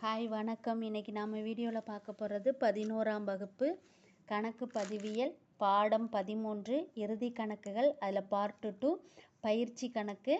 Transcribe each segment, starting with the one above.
Hi வணக்கம். இன்றைக்கி நாம் வீடியோவில் பார்க்க போகிறது பதினோராம் வகுப்பு கணக்கு பதிவியல் பாடம் பதிமூன்று இறுதி கணக்குகள் அதில் பார்ட்டு டூ பயிற்சி கணக்கு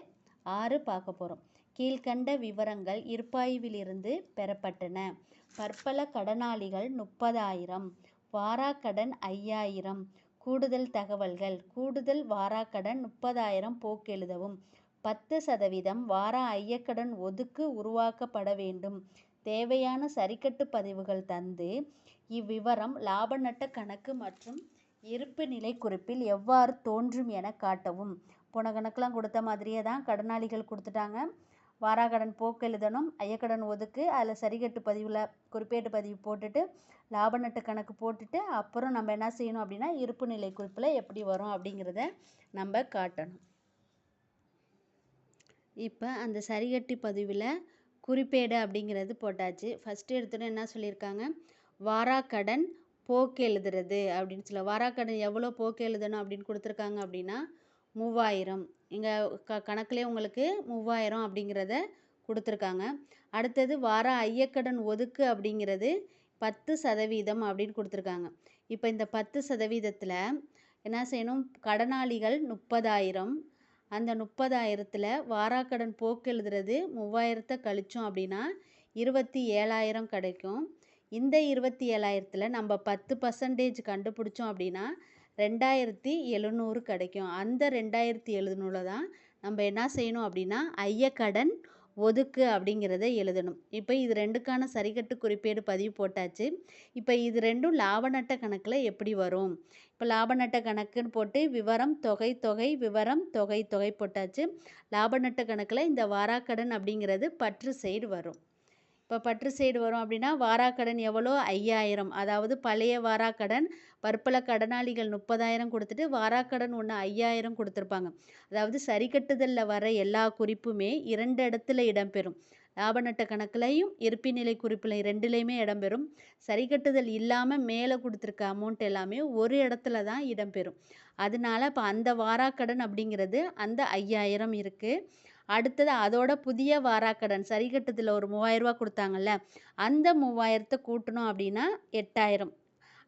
ஆறு பார்க்க போகிறோம் கீழ்கண்ட விவரங்கள் இருப்பாய்விலிருந்து பெறப்பட்டன. பற்பல கடனாளிகள் முப்பதாயிரம் வாராக்கடன் ஐயாயிரம். கூடுதல் தகவல்கள் கூடுதல் வாராக்கடன் முப்பதாயிரம் போக்கெழுதவும். பத்து சதவீதம் வார ஐயக்கடன் ஒதுக்கு உருவாக்கப்பட வேண்டும். தேவையான சரிக்கட்டு பதிவுகள் தந்து இவ்விவரம் லாப நட்ட கணக்கு மற்றும் இருப்பு நிலை குறிப்பில் எவ்வாறு தோன்றும் என காட்டவும். போன கணக்கெலாம் கொடுத்த மாதிரியே தான் கடனாளிகள் கொடுத்துட்டாங்க. வாராக்கடன் போக்கு எழுதணும் ஐயக்கடன் ஒதுக்கு அதில் சரிக்கட்டு பதிவில் குறிப்பேட்டு பதிவு போட்டுட்டு லாப நட்டு கணக்கு போட்டுட்டு அப்புறம் நம்ம என்ன செய்யணும் அப்படின்னா இருப்பு நிலை குறிப்பில் எப்படி வரும் அப்படிங்கிறத நம்ம காட்டணும். இப்போ அந்த சரிகட்டி பதிவில் குறிப்பேடு அப்படிங்கிறது போட்டாச்சு. ஃபஸ்ட்டு எடுத்தோன்னே என்ன சொல்லியிருக்காங்க? வாராக்கடன் போக்கு எழுதுறது அப்படின்னு சொல்ல வாராக்கடன் எவ்வளோ போக்கு எழுதணும்? அப்படின்னு கொடுத்துருக்காங்க அப்படின்னா மூவாயிரம். இங்கே க கணக்குலேயே உங்களுக்கு மூவாயிரம் அப்படிங்கிறத கொடுத்துருக்காங்க. அடுத்தது வார ஐயக்கடன் ஒதுக்கு அப்படிங்கிறது பத்து சதவீதம் அப்படின்னு கொடுத்துருக்காங்க. இப்போ இந்த பத்து சதவீதத்தில் என்ன செய்யணும்? கடனாளிகள் முப்பதாயிரம் அந்த முப்பதாயிரத்தில் வாராக்கடன் போக்கு எழுதுறது மூவாயிரத்தை கழித்தோம் அப்படின்னா இருபத்தி ஏழாயிரம் கிடைக்கும். இந்த இருபத்தி ஏழாயிரத்தில் நம்ம பத்து பர்சன்டேஜ் கண்டுபிடிச்சோம் அப்படின்னா ரெண்டாயிரத்தி எழுநூறு கிடைக்கும். அந்த ரெண்டாயிரத்தி எழுநூறில் தான் நம்ம என்ன செய்யணும் அப்படின்னா ஐயக்கடன் ஒதுக்கு அப்படிங்கிறத எழுதணும். இப்போ இது ரெண்டுக்கான சரிக்கட்டு குறிப்பேடு பதிவு போட்டாச்சு. இப்போ இது ரெண்டும் லாப நட்ட கணக்கில் எப்படி வரும்? இப்போ லாப நட்ட கணக்குன்னு போட்டு விவரம் தொகை தொகை விவரம் தொகை தொகை போட்டாச்சு. லாப நட்ட கணக்கில் இந்த வாராக்கடன் அப்படிங்கிறது பற்று சைடு வரும். இப்போ பற்று சைடு வரும் அப்படின்னா வாராக்கடன் எவ்வளோ? ஐயாயிரம். அதாவது பழைய வாராக்கடன் பற்பல கடனாளிகள் முப்பதாயிரம் கொடுத்துட்டு வாராக்கடன் ஒன்று ஐயாயிரம் கொடுத்துருப்பாங்க. அதாவது சரி கட்டுதலில் வர எல்லா குறிப்புமே இரண்டு இடத்துல இடம்பெறும். லாப நட்ட கணக்குலையும் இருப்பு நிலை குறிப்பில் ரெண்டுலேயுமே இடம்பெறும். சரி கட்டுதல் இல்லாமல் மேலே கொடுத்துருக்க அமௌண்ட் எல்லாமே ஒரு இடத்துல தான் இடம்பெறும். அதனால இப்போ அந்த வாராக்கடன் அப்படிங்கிறது அந்த ஐயாயிரம் இருக்குது அடுத்தது அதோட புதிய வாராக்கடன் சரிகட்டத்தில் ஒரு மூவாயிரரூவா கொடுத்தாங்கல்ல அந்த மூவாயிரத்தை கூட்டணும் அப்படின்னா எட்டாயிரம்.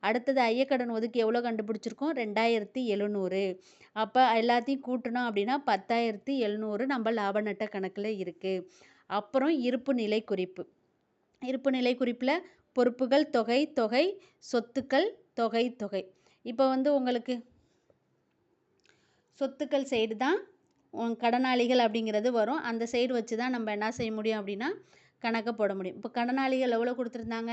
அடுத்தது ஐயக்கடன் ஒதுக்கி எவ்வளோ கண்டுபிடிச்சிருக்கோம்? ரெண்டாயிரத்தி எழுநூறு. அப்போ எல்லாத்தையும் கூட்டணும் அப்படின்னா பத்தாயிரத்தி எழுநூறு நம்ம லாப நட்ட கணக்கில் இருக்குது அப்புறம் இருப்பு நிலை குறிப்பு. இருப்பு நிலை குறிப்பில் பொறுப்புகள் தொகை தொகை சொத்துக்கள் தொகை தொகை. இப்போ வந்து உங்களுக்கு சொத்துக்கள் சைடு தான் கடனாளிகள் அப்படிங்கிறது வரும். அந்த சைடு வச்சு தான் நம்ம என்ன செய்ய முடியும் அப்படின்னா கணக்கை போட முடியும். இப்போ கடனாளிகள் எவ்வளோ கொடுத்துருந்தாங்க?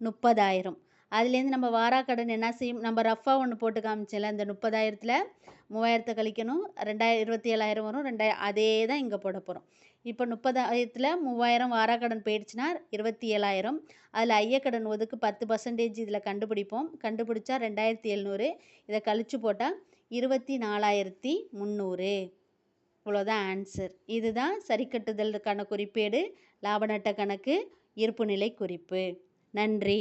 முப்பதாயிரம். அதுலேருந்து நம்ம வாராக்கடன் என்ன செய்யும்? நம்ம ரஃபாக ஒன்று போட்டு காமிச்சல இந்த முப்பதாயிரத்தில் மூவாயிரத்தை கழிக்கணும் ரெண்டாயிரம் இருபத்தி ஏழாயிரம் வரும் ரெண்டாயிரம் அதே தான் இங்கே போட போகிறோம் இப்போ முப்பதாயிரத்தில் மூவாயிரம் வாராக்கடன் போயிடுச்சுன்னா இருபத்தி ஏழாயிரம் அதில் ஐயக்கடன் ஒதுக்கு பத்து பர்சன்டேஜ் இதில் கண்டுபிடிப்போம். கண்டுபிடிச்சா ரெண்டாயிரத்தி எழுநூறு. இதை கழித்து போட்டால் இருபத்தி நாலாயிரத்தி முந்நூறு இவ்வளோதான் ஆன்சர் இதுதான் சரிக்கட்டுதலுக்கான குறிப்பேடு லாப நட்ட கணக்கு இருப்புநிலை குறிப்பு. நன்றி.